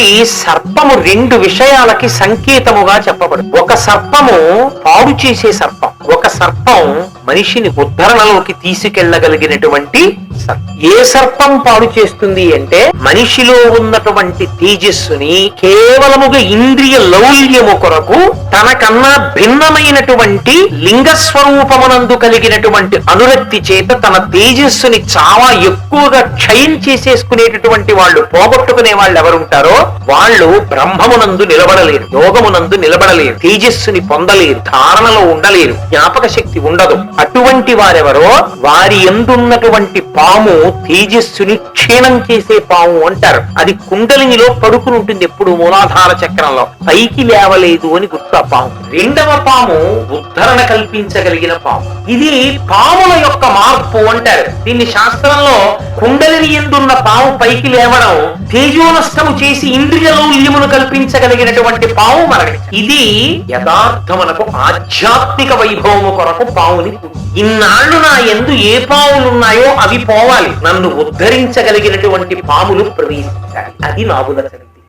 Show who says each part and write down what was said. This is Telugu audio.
Speaker 1: మనకి సర్పము రెండు విషయాలకి సంకేతముగా చెప్పబడు. ఒక సర్పము పాడు చేసే సర్పం ఒక సర్పం మనిషిని ఉద్ధరణలోకి తీసుకెళ్ళగలిగినటువంటి సర్పం. ఏ సర్పం పాడు చేస్తుంది అంటే మనిషిలో ఉన్నటువంటి తేజస్సుని కేవలముగా ఇంద్రియ లౌల్యము కొరకు తనకన్నా భిన్నమైనటువంటి లింగ స్వరూపమునందు కలిగినటువంటి అనురక్తి చేత తన తేజస్సుని చాలా ఎక్కువగా క్షయం చేసేసుకునేటటువంటి వాళ్ళు పోగొట్టుకునే వాళ్ళు ఎవరుంటారో వాళ్ళు బ్రహ్మమునందు నిలబడలేరు యోగమునందు నిలబడలేరు తేజస్సుని పొందలేరు ధారణలో ఉండలేరు జ్ఞాపక శక్తి ఉండదు. అటువంటి వారెవరో? వారి ఎందున్నటువంటి పాము తేజస్సుని క్షీణం చేసే పాము అంటారు. అది కుండలినిలో పడుకుని ఉంటుంది ఎప్పుడు మూలాధార చక్రంలో. పైకి లేవలేదు అని గుర్తు పాము. రెండవ పాము ఉద్ధరణ కల్పించగలిగిన పాము. ఇది పాముల యొక్క మార్పు అంటారు. దీన్ని శాస్త్రంలో కుండలిని ఎందున్న పాము పైకి లేవడం తేజోనష్టము చేసి ఇంద్రియలౌల్యమును కల్పించగలిగినటువంటి పాము మరణి. ఇది యథార్థమునకు ఆధ్యాత్మిక వైభవము కొరకు పావుని ఇన్నాళ్ళు నా ఎందు ఏ పావులున్నాయో అవి పోవాలి. నన్ను ఉద్ధరించగలిగినటువంటి పాములు ప్రవేశించాలి. అది నాగుల